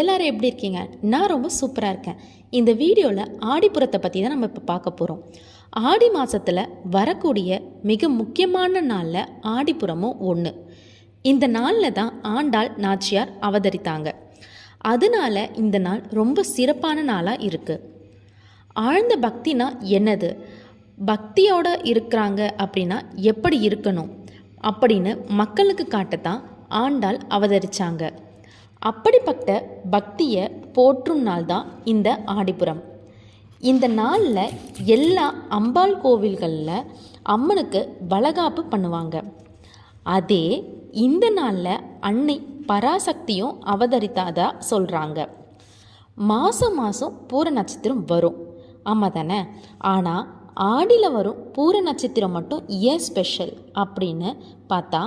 எல்லாரும் எப்படி இருக்கீங்க? நான் ரொம்ப சூப்பராக இருக்கேன். இந்த வீடியோவில் ஆடிப்புறத்தை பற்றி தான் நம்ம இப்போ பார்க்க போகிறோம் ஆடி மாதத்தில் வரக்கூடிய மிக முக்கியமான நாளில் ஆடிப்புறமும் ஒன்று இந்த நாளில் தான் ஆண்டாள் நாச்சியார் அவதரித்தாங்க. அதனால இந்த நாள் ரொம்ப சிறப்பான நாளாக இருக்குது ஆழ்ந்த பக்தினா என்னது? பக்தியோடு இருக்கிறாங்க அப்படின்னா எப்படி இருக்கணும்? அப்படின்னு மக்களுக்கு காட்டத்தான் ஆண்டாள் அவதரித்தாங்க அப்படிப்பட்ட பக்தியை போற்றும் நாள் தான் இந்த ஆடிப்புறம் இந்த நாளில் எல்லா அம்பாள் கோவில்களில் அம்மனுக்கு வளகாப்பு பண்ணுவாங்க. அதே இந்த நாளில் அன்னை பராசக்தியும் அவதரித்தாதா சொல்கிறாங்க மாதம் மாதம் பூர நட்சத்திரம் வரும். ஆமாம் தானே? ஆனால் ஆடியில் வரும் பூர நட்சத்திரம் மட்டும் ஏன் ஸ்பெஷல் அப்படின்னு பார்த்தா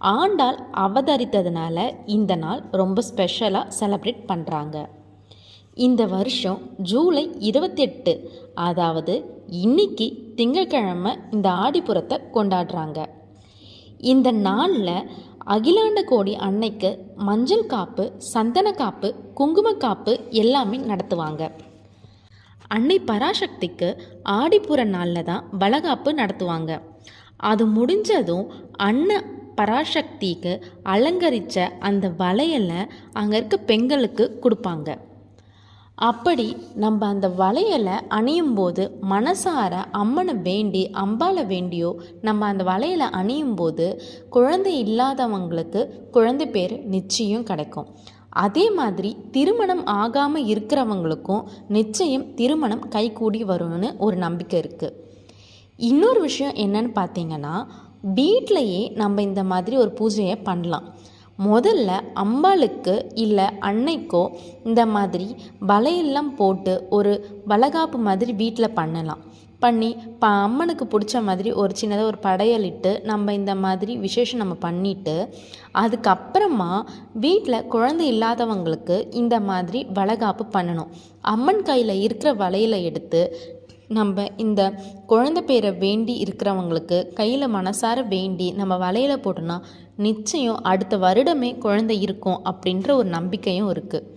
ஆண்டாள் அவதரித்ததுனால இந்த நாள் ரொம்ப ஸ்பெஷலாக செலப்ரேட் பண்ணுறாங்க இந்த வருஷம் ஜூலை இருபத்தெட்டு அதாவது இன்னைக்கு திங்கட்கிழமை இந்த ஆடிப்புறத்தை கொண்டாடுறாங்க. இந்த நாளில் அகிலாண்ட கோடி அன்னைக்கு மஞ்சள் காப்பு சந்தன காப்பு குங்கும காப்பு எல்லாமே நடத்துவாங்க. அன்னை பராசக்திக்கு ஆடிப்புற நாளில் தான் வளகாப்பு நடத்துவாங்க. அது முடிஞ்சதும் அன்ன பராசக்திக்கு அலங்கரித்த அந்த வளையலை அங்கே இருக்க பெண்களுக்கு கொடுப்பாங்க. அப்படி நம்ம அந்த வளையலை அணியும் போது மனசார அம்மனை வேண்டி அம்பாவை வேண்டியோ நம்ம அந்த வளையலை அணியும் போது குழந்தை இல்லாதவங்களுக்கு குழந்தை பேர் நிச்சயம் கிடைக்கும். அதே மாதிரி திருமணம் ஆகாமல் இருக்கிறவங்களுக்கும் நிச்சயம் திருமணம் கைகூடி வரும்னு ஒரு நம்பிக்கை இருக்குது இன்னொரு விஷயம் என்னன்னு பார்த்தீங்கன்னா வீட்டிலையே நம்ம இந்த மாதிரி ஒரு பூஜையை பண்ணலாம். முதல்ல அம்பாளுக்கு இல்லை அன்னைக்கோ இந்த மாதிரி வலையெல்லாம் போட்டு ஒரு வளகாப்பு மாதிரி வீட்டில் பண்ணலாம். பண்ணி ப அம்மனுக்கு பிடிச்ச மாதிரி ஒரு சின்னதாக ஒரு படையலிட்டு நம்ம இந்த மாதிரி விசேஷம் நம்ம பண்ணிவிட்டு அதுக்கப்புறமா வீட்டில் குழந்தை இல்லாதவங்களுக்கு இந்த மாதிரி வளகாப்பு பண்ணணும். அம்மன் கையில் இருக்கிற வலையில் எடுத்து நம்ம இந்த குழந்த பேரை வேண்டி இருக்கிறவங்களுக்கு கையில் மனசார வேண்டி நம்ம வலையில் போட்டோன்னா நிச்சயம் அடுத்த வருடமே குழந்தை இருக்கும் அப்படின்ற ஒரு நம்பிக்கையும் இருக்குது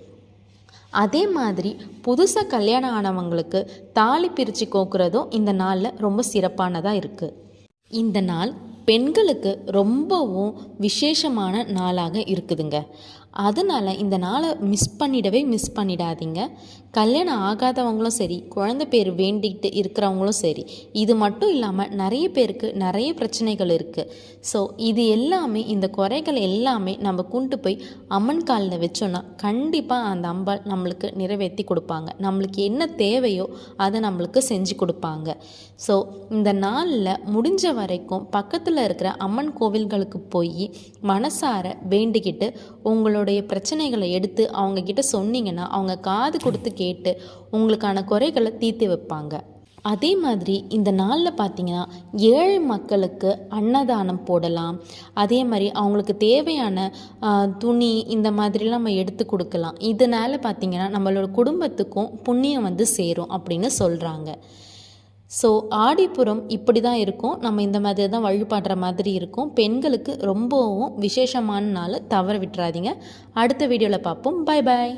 அதே மாதிரி புதுசாக கல்யாணம் ஆனவங்களுக்கு தாலி பிரித்து கோக்குறதும் இந்த நாளில் ரொம்ப சிறப்பானதாக இருக்குது இந்த நாள் பெண்களுக்கு ரொம்பவும் விசேஷமான நாளாக இருக்குதுங்க. அதனால் இந்த நாளை மிஸ் பண்ணிடவே மிஸ் பண்ணிடாதீங்க. கல்யாணம் ஆகாதவங்களும் சரி குழந்த பேர் வேண்டிக்கிட்டு இருக்கிறவங்களும் சரி இது மட்டும் இல்லாமல் நிறைய பேருக்கு நிறைய பிரச்சனைகள் இருக்குது ஸோ இது எல்லாமே இந்த குறைகள் எல்லாமே நம்ம கொண்டு போய் அம்மன் காலில் வச்சோன்னா கண்டிப்பாக அந்த அம்பாள் நம்மளுக்கு நிறைவேற்றி கொடுப்பாங்க. நம்மளுக்கு என்ன தேவையோ அதை நம்மளுக்கு செஞ்சு கொடுப்பாங்க. ஸோ இந்த நாளில் முடிஞ்ச வரைக்கும் பக்கத்தில் இருக்கிற அம்மன் கோவில்களுக்கு போய் மனசார வேண்டிக்கிட்டு உங்களோட உங்களுடைய பிரச்சனைகளை எடுத்து அவங்கக்கிட்ட சொன்னீங்கன்னா அவங்க காது கொடுத்து கேட்டு உங்களுக்கான குறைகளை தீர்த்து வைப்பாங்க. அதே மாதிரி இந்த நாளில் பார்த்தீங்கன்னா ஏழை மக்களுக்கு அன்னதானம் போடலாம். அதே மாதிரி அவங்களுக்கு தேவையான துணி இந்த மாதிரிலாம் நம்ம எடுத்து கொடுக்கலாம். இதனால் பார்த்திங்கன்னா நம்மளோட குடும்பத்துக்கும் புண்ணியம் வந்து சேரும் அப்படின்னு சொல்கிறாங்க ஸோ ஆடிப்புறம் இப்படி தான் இருக்கும். நம்ம இந்த மாதிரி தான் வழிபாடுற மாதிரி இருக்கும். பெண்களுக்கு ரொம்பவும் விசேஷமான நாள் தவற விட்டுறாதீங்க. அடுத்த வீடியோவில் பார்ப்போம். பாய் பாய்